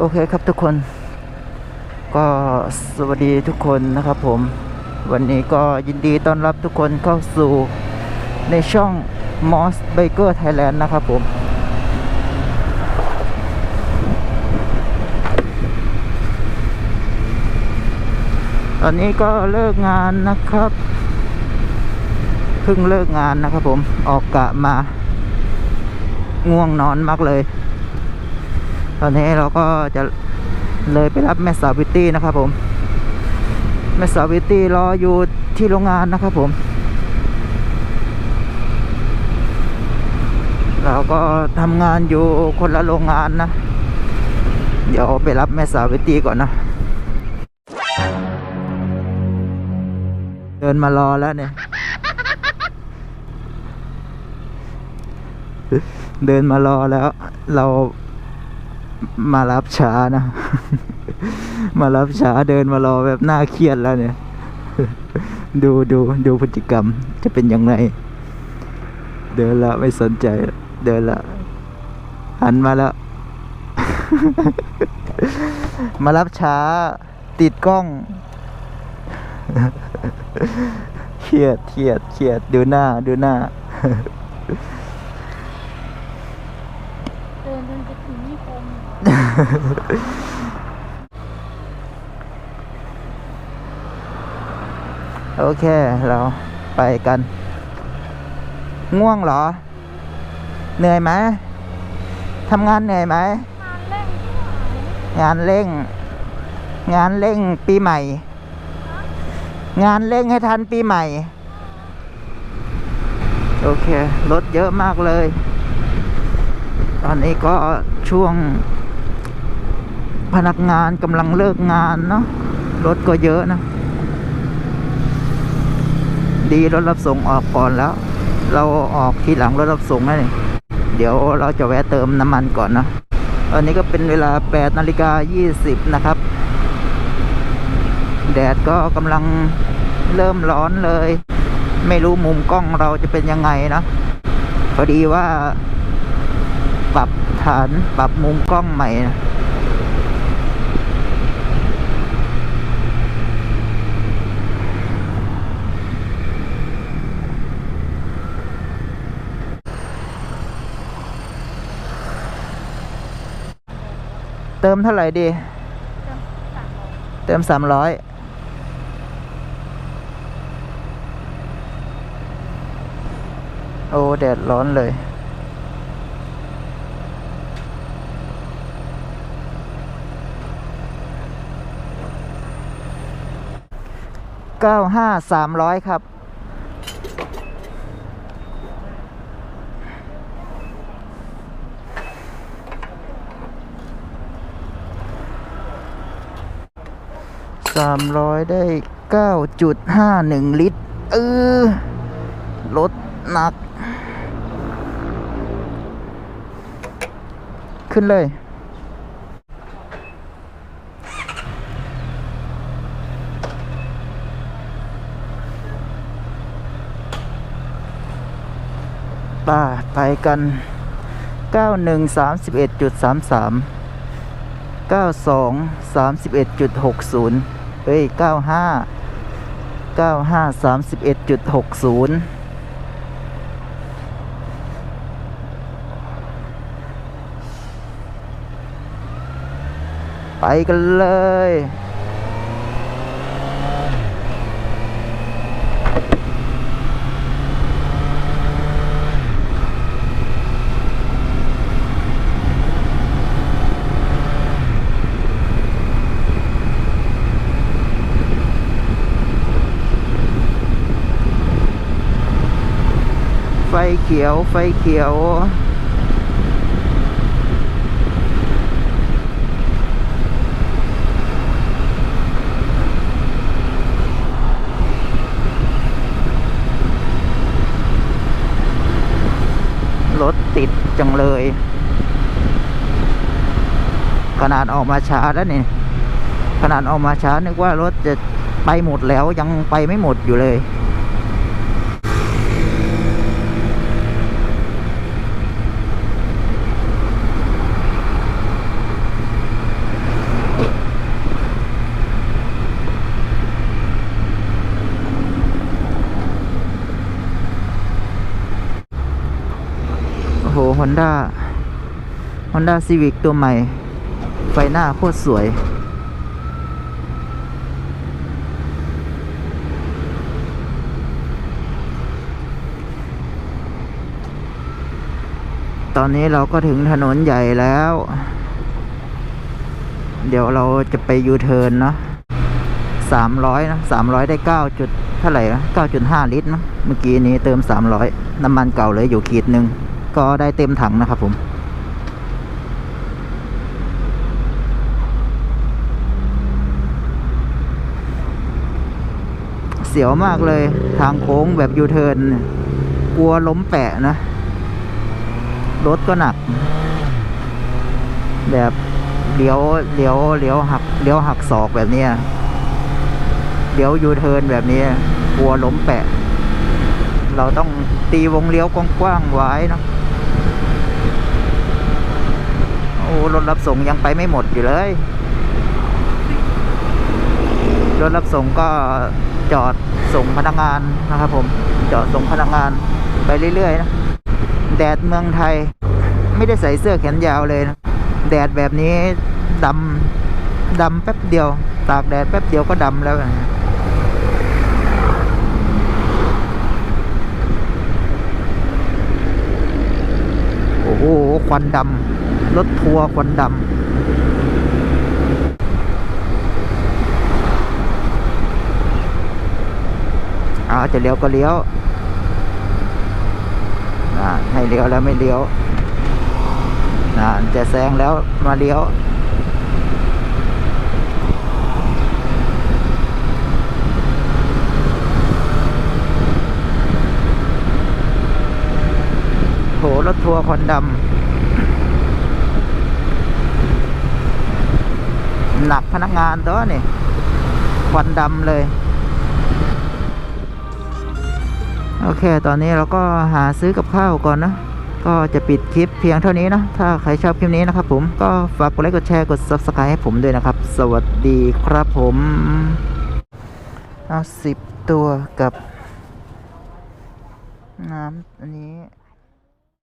โอเคครับทุกคน ก็สวัสดีทุกคนนะครับผม วันนี้ก็ยินดีต้อนรับทุกคนเข้าสู่ในช่อง Moss Baker Thailand นะครับผม ตอนนี้ก็เลิกงานนะครับเพิ่งเลิกงานนะครับผมออกกะมา ง่วงนอนมากเลย ตอนนี้เราก็จะเลยไปรับแม่สาวิตตี้นะครับผม แม่สาวิตตี้รออยู่ที่โรงงานนะครับผม เราก็ทำงานอยู่คนละโรงงานนะ เดี๋ยวไปรับแม่สาวิตตี้ก่อนนะ เดินมารอแล้วเนี่ย เดินมารอแล้วเรา มารับช้านะ มารับช้าเดินมารอแบบหน่าเครียดแล้วเนี่ย ดูดูดูพฤติกรรมจะเป็นยังไง เดินละไม่สนใจ เดินละหันมาแล้ว มารับช้า ติดกล้อง เครียดเครียดเครียดดูหน้าดูหน้า เดินจนจะถึงนิคม โอเค เราไปกัน ง่วงเหรอ เหนื่อยไหมทำงานเหนื่อยไหมงานเร่งที่ไหนงานเร่ง งานเร่งปีใหม่ งานเร่งให้ทันปีใหม่ โอเค รถเยอะมากเลย ตอนนี้ก็ช่วง พนักงานกำลังเลิกงานเนาะรถก็เยอะนะ ดีรถรับส่งออกก่อนแล้ว เราออกทีหลังรถรับส่งนั่นเดี๋ยวเราจะแวะเติมน้ำมันก่อนนะตอนนี้ก็เป็นเวลา8นาฬิกา20นะครับ แดดก็กำลังเริ่มร้อนเลย ไม่รู้มุมกล้องเราจะเป็นยังไงนะพอดีว่า ปรับฐานปรับมุมกล้องใหม่นะ เติมเท่าไหร่ดี เติมสามร้อยโอ้แดดร้อนเลย เก้าห้าสามร้อยครับ สามร้อยได้เก้าจุดห้าหนึ่งลิตร เออรถหนัก ขึ้นเลยป่าไปกันเก้าหนึ่งสามสิบ เฮ้ยเก้าห้าเก้าห้าสามสิบเอ็ดจุดหกศูนย์ไปกันเลย ไฟ เขียว ไฟเขียว รถติดจังเลย ขนาดออกมาช้าแล้วนี่ ขนาดออกมาช้านึกว่ารถจะไปหมดแล้วยังไปไม่หมดอยู่เลย Honda Honda Civic ตัวใหม่ ไฟหน้าโคตรสวย ตอนนี้เราก็ถึงถนนใหญ่แล้ว เดี๋ยวเราจะไปยูเทิร์นเนาะสามร้อยนะสามร้อยได้เก้าจุดเท่าไหร่นะเก้าจุดห้าลิตรนะเมื่อกี้นี้เติมสามร้อยน้ำมันเก่าเลยอยู่ขีดหนึ่ง ก็ได้เต็มถังนะครับผมเสียวมากเลยทางโค้งแบบยูเทิร์นกลัวล้มแปะนะ รถก็หนัก แบบเลี้ยวเลี้ยวเลี้ยวหักเลี้ยวหักศอกแบบนี้เลี้ยวยูเทิร์นแบบนี้กลัวล้มแปะ เราต้องตีวงเลี้ยวกว้างๆไว้นะโอ้ รถรับส่งยังไปไม่หมดอยู่เลย รถรับส่งก็จอดส่งพนักงานนะครับผมจอดส่งพนักงานไปเรื่อยๆนะแดดเมืองไทย ไม่ได้ใส่เสื้อแขนยาวเลยนะแดดแบบนี้ดำดำแป๊บเดียว ตากแดดแป๊บเดียวก็ดำแล้วนะโอ้โหควันดำ รถทัวร์ควันดำอาจะเลี้ยวก็เลี้ยวอ่าให้เลี้ยวแล้วไม่เลี้ยวอ่าจะแซงแล้วมาเลี้ยวโหรถทัวร์ควันดำ หนักพนักงานตัวนี่ควันดำเลย โอเค ตอนนี้เราก็หาซื้อกับข้าวก่อนนะ ก็จะปิดคลิปเพียงเท่านี้นะ ถ้าใครชอบคลิปนี้นะครับผม ก็ฝากกดไลค์ กดแชร์ กด subscribe ให้ผมด้วยนะครับ สวัสดีครับผม เอาสิบตัวกับ น้ำอันนี้